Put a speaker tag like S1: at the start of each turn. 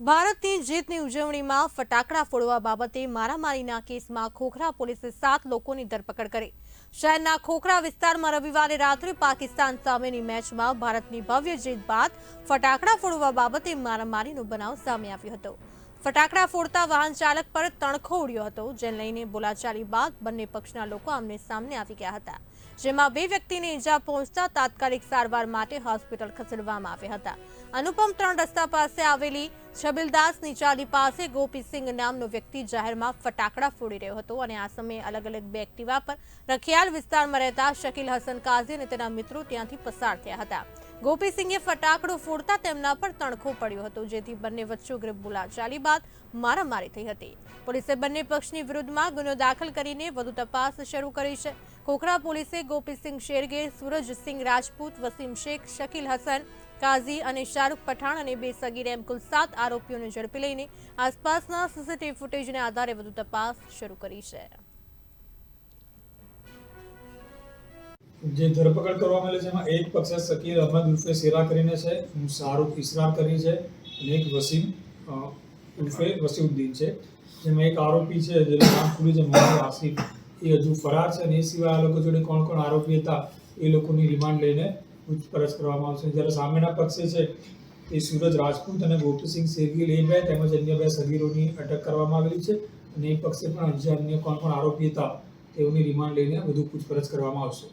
S1: ભારતની જીતની ઉજવણીમાં ફટાકડા ફોડવા બાબતે મારામારીના કેસમાં ખોખરા પોલીસે સાત લોકોની ધરપકડ કરી. શહેરના ખોખરા વિસ્તારમાં રવિવારે રાત્રે પાકિસ્તાન સામેની મેચમાં ભારતની ભવ્ય જીત બાદ ફટાકડા ફોડવા બાબતે મારામારીનો બનાવ સામે આવ્યો હતો. ફટાકડા ફોડતા વાહન ચાલક પર તણખો ઉડ્યો હતો, જેને લઈને બોલાચાલી બાદ બંને પક્ષના લોકો આમને સામને આવી ગયા હતા, જેમાં બે વ્યક્તિને ઈજા પહોંચતા તાત્કાલિક સારવાર માટે હોસ્પિટલ ખસેડવામાં આવ્યા હતા. અનુપમ ત્રણ રસ્તા પાસે આવેલી છબીલદાસ ચાલી પાસે ગોપીસિંહ નામનો વ્યક્તિ જાહેરમાં ફટાકડા ફોડી રહ્યો હતો અને આ સમયે અલગ અલગ બે એક્ટિવા પર રખિયાલ વિસ્તારમાં રહેતા શકીલ હસન કાઝી અને તેના મિત્રો ત્યાંથી પસાર થયા હતા. ગોપીસિંહે ફટાકડો ફોડતા તેમના પર તણખો પડ્યો હતો, જેથી બંને વચ્ચે ઉગ્ર બોલાચાલી બાદ મારામારી થઈ હતી. પોલીસે બંને પક્ષની વિરુદ્ધમાં ગુનો દાખલ કરીને વધુ તપાસ શરૂ કરી છે. ખોખરા પોલીસે ગોપીસિંહ શેરગે સૂરજસિંહ રાજપૂત, વસીમ શેખ, શકીલ હસન, કાઝી અને શાહરૂખ પઠાણ અને બે સગીર એમ કુલ સાત આરોપીઓને ઝડપી લઈને આસપાસના સીસીટીવી ફૂટેજને આધારે વધુ તપાસ શરૂ કરી છે.
S2: જે ધરપકડ કરવામાં આવેલી છે, એમાં એક પક્ષે શકીર અહમદ ઉર્ફે શેરા કરીને છે શાહરૂખ ઇસરાર કરી છે અને એક વસીમ ઉર્ફે વસીઉદ્દીન છે. જેમાં એક આરોપી છે, જેનું નામ ખુલ્યું છે, મોહમ્મદ આસિફ. એ હજુ ફરાર છે અને એ સિવાય આ લોકો જોડે કોણ કોણ આરોપી હતા, એ લોકોની રિમાન્ડ લઈને પૂછપરછ કરવામાં આવશે. જ્યારે સામેના પક્ષે છે, એ સૂરજ રાજપૂત અને ગોપીસિંહ સેગીલ એ બે તેમજ અન્ય બે સગીરોની અટક કરવામાં આવેલી છે અને એ પક્ષે પણ હજી અન્ય કોણ કોણ આરોપી હતા, તેઓની રિમાન્ડ લઈને વધુ પૂછપરછ કરવામાં આવશે.